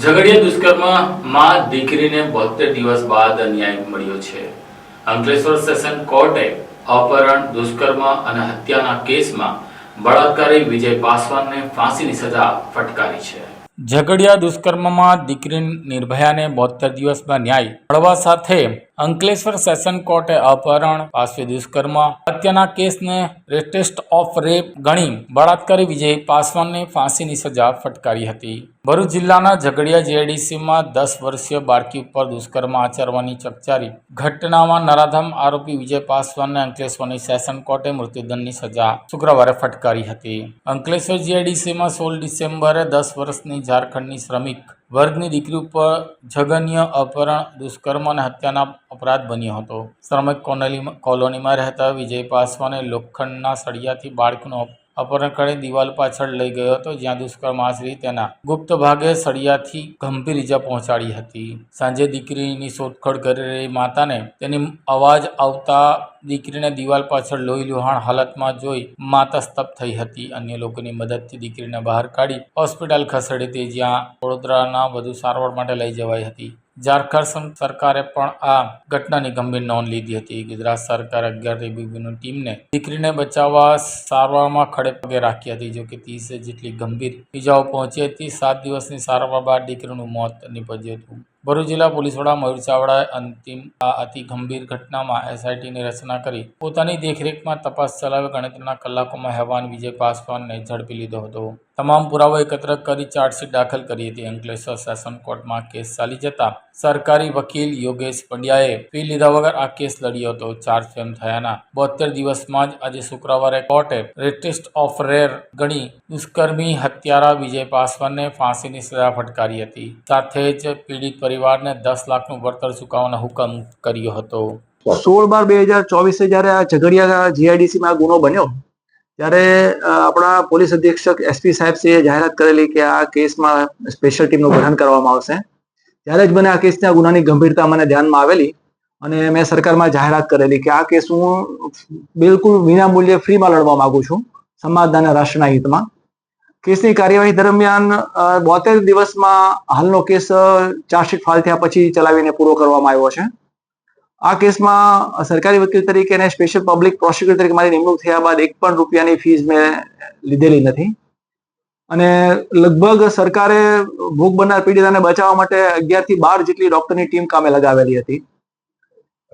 ઝઘડિયા દુષ્કર્મમાં દીકરીને બોતેર દિવસ બાદ ન્યાય મળ્યો છે. અંકલેશ્વર સેશન કોર્ટે અપહરણ, દુષ્કર્મ અને હત્યાના કેસમાં બળાત્કારી વિજય પાસવાનને ફાંસીની સજા ફટકારી છે. ઝઘડિયા દુષ્કર્મમાં દીકરી નિર્ભયાને બોતેર દિવસમાં ન્યાય મળવા સાથે અંકલેશ્વર સેશન કોર્ટે અપહરણ, પાસવી દુષ્કર્મ, હત્યાના કેસને રેટેસ્ટ ઓફ રેપ ગણી બળાત્કારી વિજય પાસવાનને ફાંસીની સજા ફટકારી હતી. ભરૂચ જિલ્લાના ઝઘડિયા જીઆઈડીસીમાં દસ વર્ષીય બાળકી ઉપર દુષ્કર્મ આચરવાની ચકચારી. ઘટનામાં નરાધમ આરોપી વિજય પાસવાનને અંકલેશ્વરની સેશન કોર્ટે મૃત્યુદંડની સજા શુક્રવારે ફટકારી હતી. અંકલેશ્વર જીઆઈડીસીમાં સોળ ડિસેમ્બરે દસ વર્ષની ઝારખંડની શ્રમિક વર્ગની દીકરી ઉપર જઘન્ય અપહરણ, દુષ્કર્મ અને હત્યાના અપરાધ બન્યો હતો. શ્રમિક કોલોનીમાં રહેતા વિજય પાસવાને લોખંડના સળિયાથી બાળકનું અપહરણ કરી દિવાલ પાછળ લઈ ગયો હતો, જ્યાં દુષ્કર્મ આચરી તેના ગુપ્ત ભાગે સળિયાથી ગંભીર ઈજા પહોંચાડી હતી. સાંજે દીકરીની શોધખોળ કરી રહી માતાને તેની અવાજ આવતા દીકરીને દિવાલ પાછળ લોહી લુહાણ હાલતમાં જોઈ માતા સ્તબ્ધ થઈ હતી. અન્ય લોકોની મદદથી દીકરીને બહાર કાઢી હોસ્પિટલ ખસેડી હતી, જ્યાં વડોદરાના વધુ સારવાર માટે લઈ જવાઈ હતી. ઝારખંડ સરકારે પણ આ ઘટનાની ગંભીર નોંધ લીધી હતી. ગુજરાત સરકારે અગિયાર એબીબીની ટીમને દીકરીને બચાવવા સારવારમાં ખડે પગે રાખી હતી. જો કે ત્રીસ જેટલી ગંભીર ઇજાઓ પહોંચી હતી, સાત દિવસની સારવાર બાદ દીકરીનું મોત નીપજ્યું હતું. ભરૂચ જિલ્લા પોલીસ વડા મયુર ચાવડાએ અંતિમ આ અતિ ગંભીર ઘટનામાં એસઆઈટીની રચના કરી પોતાની દેખરેખમાં તપાસ ચલાવી ગણતરીના કલાકોમાં હેવાન વિજય પાસવાનને ઝડપી લીધો હતો. તમામ પુરાવો એકત્ર કરી ચાર્જશીટ દાખલ કરી હતી. અંકલેશ્વર સેશન કોર્ટમાં કેસ ચાલી જતા સરકારી વકીલ યોગેશ પંડ્યાએ ફી લીધા વગર આ કેસ લડ્યો હતો. ચાર્જ ફેમ થયાના બોતેર દિવસમાં જ આજે શુક્રવારે કોર્ટે રેટેસ્ટ ઓફ રેર ગણી દુષ્કર્મી હત્યારા વિજય પાસવાનને ફાંસીની સજા ફટકારી હતી. સાથે જ પીડિત પરિવારને દસ લાખનું વળતર ચૂકવવાનો હુકમ કર્યો હતો. સોળ બાર બે હજાર ચોવીસે જ્યારે આ ઝઘડિયા જીઆઈડીસીમાં ગુનો બન્યો ત્યારે આપણા પોલીસ અધિક્ષક એસપી સાહેબ સિંહે જાહેરાત કરેલી કે આ કેસમાં સ્પેશિયલ ટીમનું ગઠન કરવામાં આવશે. ત્યારે જ મને આ કેસના ગુનાની ગંભીરતા મને ધ્યાનમાં આવેલી અને મેં સરકારમાં જાહેરાત કરેલી કે આ કેસ હું બિલકુલ વિના મૂલ્યે ફ્રીમાં લડવા માંગુ છું સમાજના રાષ્ટ્રના હિતમાં. કેસની કાર્યવાહી દરમિયાન બોતેર દિવસમાં હાલનો કેસ ચાર્જશીટ ફાઇલ થયા પછી ચલાવીને પૂરો કરવામાં આવ્યો છે. આ કેસમાં સરકારી વકીલ તરીકે અને સ્પેશિયલ પબ્લિક પ્રોસિક્યુટર તરીકે મારી નિમણૂક થયા બાદ એક પણ રૂપિયાની ફીસ મેં લીધેલી નથી. અને લગભગ સરકારે ભોગ બનનાર પીડિતાને બચાવવા માટે અગિયારથી બાર જેટલી ડોક્ટરની ટીમ કામે લગાવેલી હતી.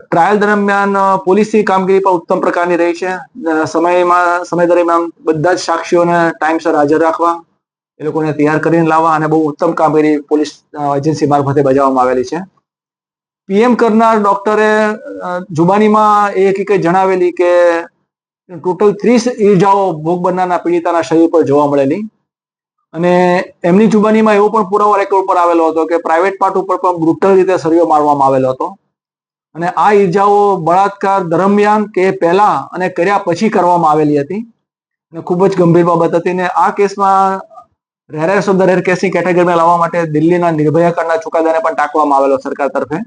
ટ્રાયલ દરમિયાન પોલીસની કામગીરી પણ ઉત્તમ પ્રકારની રહી છે. સમયમાં, સમય દરમિયાન બધા જ સાક્ષીઓને ટાઈમસર હાજર રાખવા, એ લોકોને તૈયાર કરીને લાવવા અને બહુ ઉત્તમ કામગીરી પોલીસ એજન્સી મારફતે બજાવવામાં આવેલી છે. પીએમ કરનાર ડોક્ટરે જુબાનીમાં એ હકીકત જણાવેલી કે ટોટલ ત્રીસ ઈજાઓ ભોગ બનનારના પીડિતાના શરીર પર જોવા મળેલી. અને એમની જુબાનીમાં એવો પણ પુરાવો રેકોર્ડ પર આવેલો હતો કે પ્રાઇવેટ પાર્ટ ઉપર પણ બ્રુટલ રીતે સળિયો મારવામાં આવેલો હતો. અને આ ઈજાઓ બળાત્કાર દરમિયાન કે પહેલા અને કર્યા પછી કરવામાં આવેલી હતી. અને ખૂબ જ ગંભીર બાબત હતી ને આ કેસમાં રેરેસ ઓફ રેર કેસની કેટેગરીમાં લાવવા માટે દિલ્હીના નિર્ભયા કરના ચુકાદાને પણ ટાંકવામાં આવેલો સરકાર તરફે.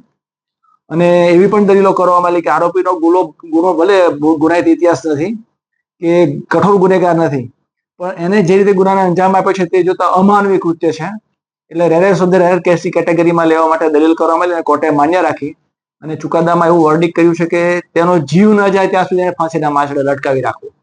અને એવી પણ દલીલો કરવામાં આવી કે આરોપીનો ગુનો ગુનો ભલે ગુનાહિત ઇતિહાસ નથી, કે કઠોર ગુનેગાર નથી, પણ એને જે રીતે ગુનાને અંજામ આપે છે તે જોતા અમાનવી કૃત્ય છે. એટલે ઓફ ધ રેર કેસની કેટેગરીમાં લેવા માટે દલીલ કરવામાં આવી અને કોર્ટે માન્ય રાખી અને ચુકાદામાં એવું વર્ડિક કર્યું છે કે તેનો જીવ ન જાય ત્યાં સુધી એને ફાંસીના માછડે લટકાવી રાખવું.